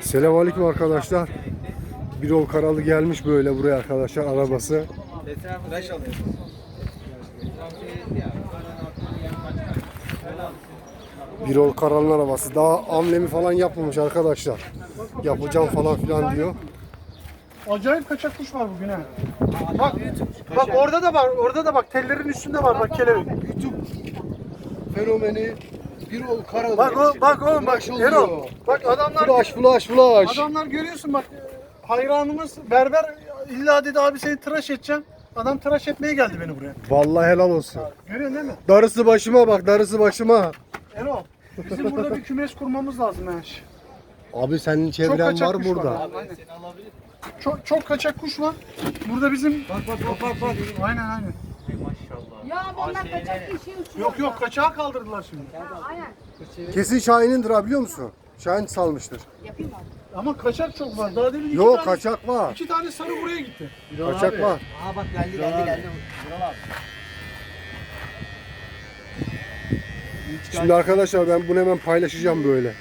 Selamünaleyküm arkadaşlar. Bir yol karalı gelmiş böyle buraya arkadaşlar arabası. Bir yol karalın arabası. Daha amlemi falan yapmamış arkadaşlar. Yapacağım falan filan diyor. Acayip kaçak kuş var bugün ha. Bak, bak orada da var, orada da bak tellerin üstünde var bak kelebek. Fenomeni bir yol karalı. Bak o, bak oğlum bak Erol. Bak adamlar, Flash flash flash. adamlar görüyorsun bak hayranımız berber illa dedi abi seni tıraş edeceğim. Adam tıraş etmeye geldi beni buraya. Vallahi helal olsun. Görüyorsun değil mi? Darısı başıma bak darısı başıma. Erol bizim burada bir kümes kurmamız lazım ha. Abi senin çevren kaçak var kuş burada. var. Aynen. Çok, çok kaçak kuş var. Burada bizim... Bak bak bak bak. bak. Aynen aynen. Ya abi onlar kaçak bir şey uçuyor. Yok yok kaçağı kaldırdılar şimdi. Aynen. Kesin Şahin'indir ha biliyor musun? Şahin salmıştır. Yapayım abi. Ama kaçak çok var. Daha demin iki Yok tane, kaçak var. iki tane sarı buraya gitti. Kaçak var. Aa bak geldi geldi geldi. Vural abi. Şimdi arkadaşlar ben bunu hemen paylaşacağım böyle.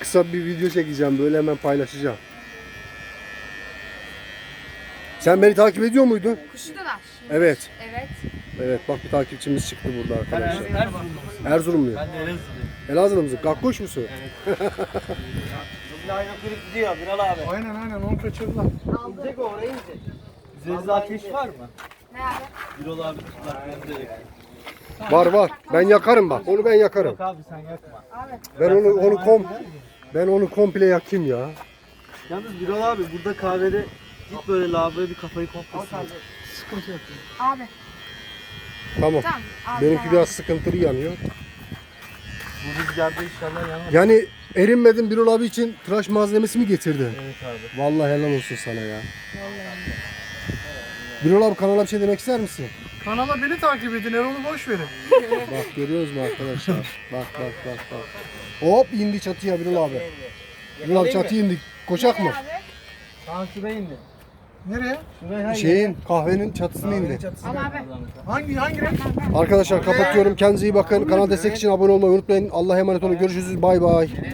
Kısa bir video çekeceğim böyle hemen paylaşacağım. Sen beni takip ediyor muydun? Kuşudalar. Evet. Evet. Evet bak bir takipçimiz çıktı burada arkadaşlar. Erzurum'da. Erzurumlu. Ben de Elazığ'lıyım. Elazığlı mısın? Gakkoş musun? Şimdi aynı kuyruk gidiyor Vural abi. Aynen aynen onu kaçırdılar. İnecek o oraya inecek. Üzerinizde ateş var mı? Ne abi? Vural abi tutlar beni de Var var. Ben yakarım bak. Onu ben yakarım. Yok abi sen yakma. Abi. Ben onu onu kom ben onu komple yakayım ya. Yalnız Vural abi burada kahvede git böyle lavaboya bir kafayı sil. Sıkıntı yok. Abi. Tamam. Tamam. Abi, Benimki tamam. biraz sıkıntılı yanıyor. Bu rüzgarda inşallah yanmaz. Yani erinmedin Birol abi için tıraş malzemesi mi getirdi? Evet abi. Vallahi helal olsun sana ya. Birol abi kanala bir şey demek ister misin? Kanala beni takip edin. Erol'u boş verin. Bak görüyoruz mu arkadaşlar? Bak bak bak bak. Hop indi çatıya Birol abi. Birol abi çatıya indi. Koşak mı? Abi? Şuraya indi. Nereye? Şuraya. Şeyin kahvenin çatısına indi. Al abi. Hangi hangi renk? Arkadaşlar kapatıyorum. Kendinize iyi bakın. Kanal destek için abone olmayı unutmayın. Allah'a emanet olun. Görüşürüz. Bay bay.